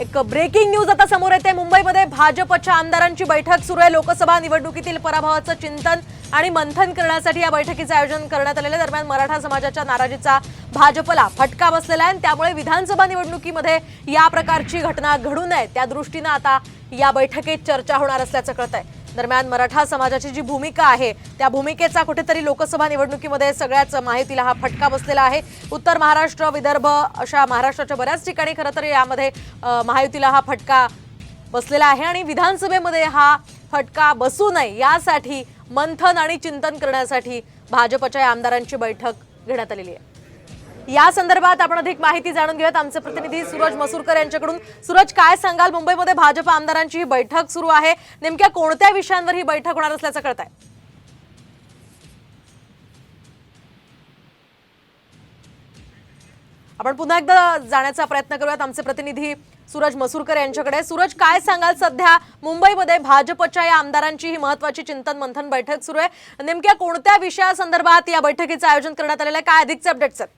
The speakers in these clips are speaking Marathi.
एक ब्रेकिंग न्यूज आता समोर येते. मुंबईमध्ये भाजपच्या आमदारांची बैठक सुरू आहे. लोकसभा निवडणुकीतील पराभवाचं चिंतन आणि मंथन करण्यासाठी या बैठकीचं आयोजन करण्यात आलेलं दरम्यान मराठा समाजाच्या नाराजीचा भाजपला फटका बसलेला आहे आणि त्यामुळे विधानसभा निवडणुकीमध्ये या प्रकारची घटना घडू नये. त्या दृष्टीनं आता या बैठकीत चर्चा होणार असल्याचं कळत आहे दरम्यान मराठा समाजाची जी भूमिका आहे त्या भूमिकेचा कुठेतरी लोकसभा निवडणुकीमध्ये सगळ्याच माहितीला हा फटका बसलेला आहे. उत्तर महाराष्ट्र विदर्भ अशा महाराष्ट्राच्या बऱ्याच ठिकाणी खरं तर यामध्ये महायुतीला हा फटका बसलेला आहे आणि विधानसभेमध्ये हा फटका बसू नये यासाठी मंथन आणि चिंतन करण्यासाठी भाजपच्या आमदारांची बैठक घेण्यात आलेली आहे. या संदर्भात आपण अधिक माहिती जाणून घेऊयात. आमचे प्रतिनिधी सूरज मसूरकर यांच्याकडून. सूरज काय सांगाल? मुंबईमध्ये भाजप आमदारांची ही बैठक सुरू आहे. नेमक्या कोणत्या विषयांवर ही बैठक होणार असल्याचं कळत आहे आपण पुन्हा एकदा जाण्याचा प्रयत्न करूयात. आमचे प्रतिनिधी सूरज मसूरकर यांच्याकडे. सूरज काय सांगाल सध्या? मुंबईमध्ये भाजपच्या या आमदारांची ही महत्वाची चिंतन मंथन बैठक सुरू आहे. नेमक्या कोणत्या विषयासंदर्भात या बैठकीचं आयोजन करण्यात आलेलं आहे? काय अधिकचे अपडेट्स आहेत?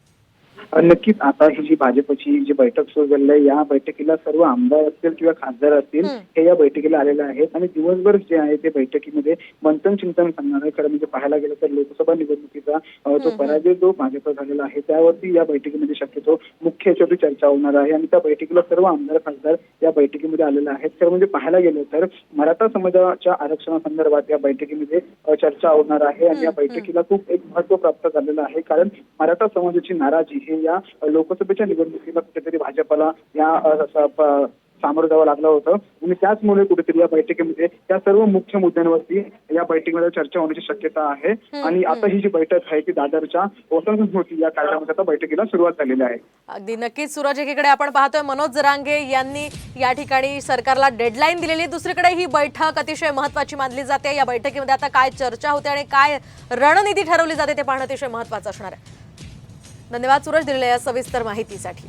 नक्कीच आता ही जी भाजपची जी बैठक सुरू झालेली आहे या बैठकीला सर्व आमदार असतील किंवा खासदार असतील. हे या बैठकीला आलेले आहेत. आणि दिवसभर जे आहे ते बैठकीमध्ये मंथन चिंतन करणार आहे. खरं म्हणजे पाहायला गेलं तर लोकसभा निवडणुकीचा जो पराजय जो भाजप झालेला आहे त्यावरती या बैठकीमध्ये शक्यतो मुख्य याच्यावरती चर्चा होणार आहे. आणि त्या बैठकीला सर्व आमदार खासदार या बैठकीमध्ये आलेले आहेत. खरं म्हणजे पाहायला गेलं तर मराठा समाजाच्या आरक्षणासंदर्भात या बैठकीमध्ये चर्चा होणार आहे. आणि या बैठकीला खूप एक महत्त्व प्राप्त झालेलं आहे. कारण मराठा समाजाची नाराजी हे या लोकसभेच्या निवडणुकीला कुठेतरी भाजपला या सामोरं जावं लागलं होतं. आणि त्याचमुळे कुठेतरी या बैठकीमध्ये या सर्व मुख्य मुद्द्यांवरती या बैठकीमध्ये चर्चा होण्याची शक्यता आहे. आणि आता ही जी बैठक आहे ती दादरच्या वसंत स्मृती या कार्यक्रमाच्या आता बैठकीला सुरुवात झालेली आहे. अगदी नक्कीच. सूरज एकीकडे आपण पाहतोय मनोज जरांगे यांनी या ठिकाणी सरकारला डेडलाईन दिलेली. दुसरीकडे ही बैठक अतिशय महत्वाची मानली जाते. या बैठकीमध्ये आता काय चर्चा होते आणि काय रणनीती ठरवली जाते ते पाहणं अतिशय महत्वाचं असणार आहे. धन्यवाद सूरज दिलेल्या या सविस्तर माहितीसाठी.